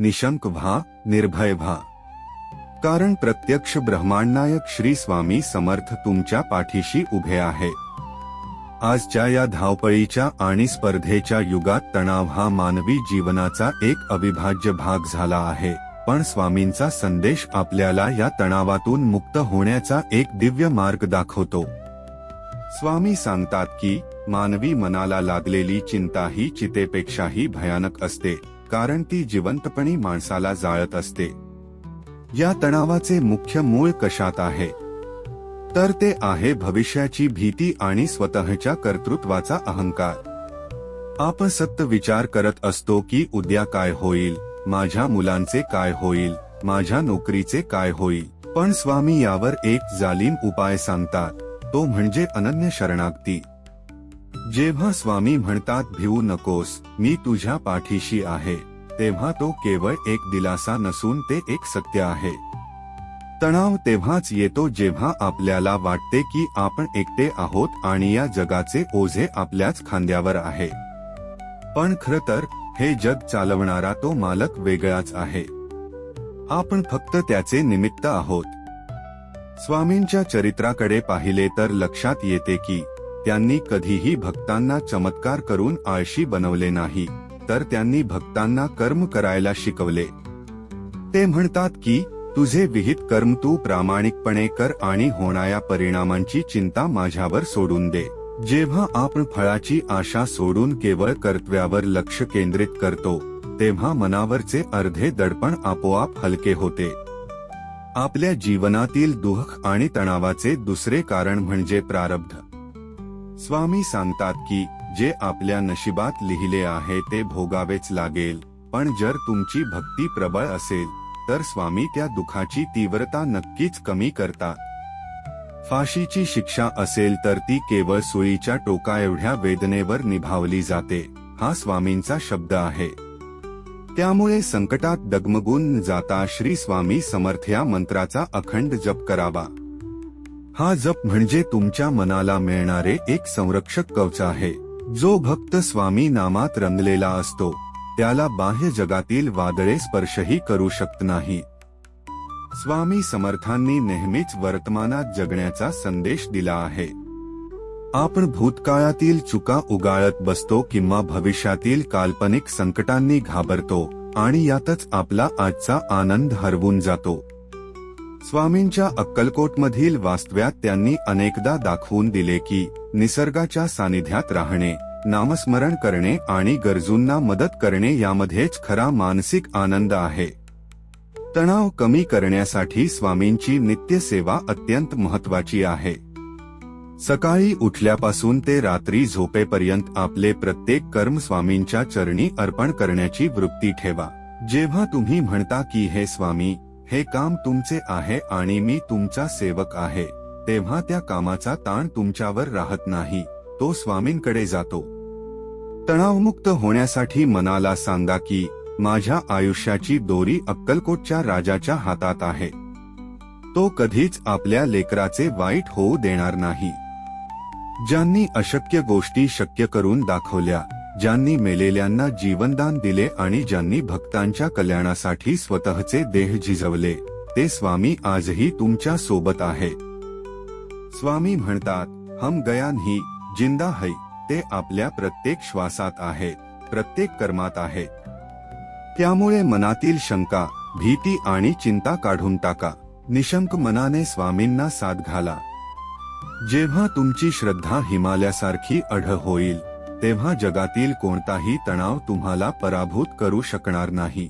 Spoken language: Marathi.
निशंक व्हा निर्भय व्हा कारण प्रत्यक्ष ब्रह्मांडनायक श्री स्वामी समर्थ तुमच्या पाठीशी उभे आहे. आजच्या या धावपळीच्या आणि स्पर्धेच्या युगात तणाव हा मानवी जीवनाचा एक अविभाज्य भाग झाला आहे पण स्वामींचा संदेश आपल्याला या तणावातून मुक्त होण्याचा एक दिव्य मार्ग दाखवतो. स्वामी सांगतात की मानवी मनाला लागलेली चिंता ही चितेपेक्षाही भयानक असते. कारण ती जिवंतपणी माणसाला जाळत असते. या तणावाचे मुख्य मूळ कशात आहे? तर ते आहे भविष्याची भीती आणि स्वतःच्या कर्तृत्वाचा अहंकार. आपण सत्य विचार करत असतो की उद्या काय होईल माझ्या मुलांचे काय होईल माझ्या नोकरीचे काय होईल. पण स्वामी यावर एक जालीम उपाय सांगतात तो म्हणजे अनन्य शरणागती. जेव्हा स्वामी म्हणतात भिवू नकोस मी तुझ्या पाठीशी आहे तेव्हा तो केवळ एक दिलासा नसून ते एक सत्य आहे. तणाव तेव्हाच येतो जेव्हा आपल्याला वाटते की आपण एकटे आहोत आणि या जगाचे ओझे आपल्याच खांद्यावर आहे. पण खर तर हे जग चालवणारा तो मालक वेगळाच आहे. आपण फक्त त्याचे निमित्त आहोत. स्वामींच्या चरित्राकडे पाहिले तर लक्षात येते की त्यांनी कधीही भक्तांना चमत्कार करून आळशी बनवले नाही तर त्यांनी भक्तांना कर्म करायला शिकवले. ते म्हणतात की तुझे विहित कर्म तू प्रामाणिकपणे कर आणि होणाऱ्या परिणामांची चिंता माझ्यावर सोडून दे. जेव्हा आपण फळाची आशा सोडून केवळ कर्तव्यावर लक्ष केंद्रित करतो तेव्हा मनावरचे अर्धे दडपण आपोआप हलके होते. आपल्या जीवनातील दुःख आणि तणावाचे दुसरे कारण म्हणजे प्रारब्ध. स्वामी सांगतात की जे आपल्या नशिबात लिहिले आहे ते भोगावेच लागेल पण जर तुमची भक्ती प्रबळ असेल तर स्वामी त्या दुखाची तीव्रता नक्कीच कमी करतात. फाशीची शिक्षा असेल तर ती केवळ सुळीच्या टोका एवढ्या वेदनेवर निभावली जाते हा स्वामींचा शब्द आहे. त्यामुळे संकटात डगमगून जाता श्री स्वामी समर्थ या मंत्राचा अखंड जप करावा. हा जप म्हणजे तुमच्या मनाला मिळणारे एक संरक्षक कवच आहे. जो भक्त स्वामी नामात रंगलेला असतो. त्याला बाह्य जगातील वादळे स्पर्शही करू शकत नाही. स्वामी समर्थांनी नेहमीच वर्तमानात जगण्याचा संदेश दिला आहे. आपण भूतकाळातील चुका उगाळत बसतो किंवा भविष्यातील काल्पनिक संकटांनी घाबरतो आणि यातच आपला आजचा आनंद हरवून जातो. स्वामींच्या अक्कलकोटमधील वास्तव्यात त्यांनी अनेकदा दाखवून दिले की निसर्गाच्या सानिध्यात राहणे नामस्मरण करणे आणि गरजूंना मदत करणे यामध्येच खरा मानसिक आनंद आहे. तणाव कमी करण्यासाठी स्वामींची नित्यसेवा अत्यंत महत्वाची आहे. सकाळी उठल्यापासून ते रात्री झोपेपर्यंत आपले प्रत्येक कर्म स्वामींच्या चरणी अर्पण करण्याची वृत्ती ठेवा. जेव्हा तुम्ही म्हणता की हे स्वामी हे काम तुमचे आहे आणि मी तुमचा सेवक आहे. तेव्हा त्या कामाचा ताण तुमच्यावर राहत नाही. तो स्वामींकडे जातो. तणावमुक्त होण्यासाठी मनाला सांगा की माझ्या आयुष्याची दोरी अक्कलकोटच्या राजाच्या हातात आहे. तो कधीच आपल्या लेकराचे वाईट होऊ देणार नाही. ज्यांनी अशक्य गोष्टी शक्य करून दाखवल्या ज्यांनी मेलेल्यांना जीवनदान दिले आणि ज्यांनी भक्तांच्या कल्याणासाठी स्वतःचे देह झिजवले ते स्वामी आजही तुमच्यासोबत आहे. स्वामी म्हणतात हम गया नाही जिंदा है ते आपल्या प्रत्येक श्वासात आहे प्रत्येक कर्मात आहे. त्यामुळे मनातील शंका भीती आणि चिंता काढून टाका निशंक मनाने स्वामींना साथ घाला. जेव्हा तुमची श्रद्धा हिमालयासारखी अढ होईल तेव्हा जगातील कोणताही तणाव तुम्हाला पराभूत करू शकणार नाही.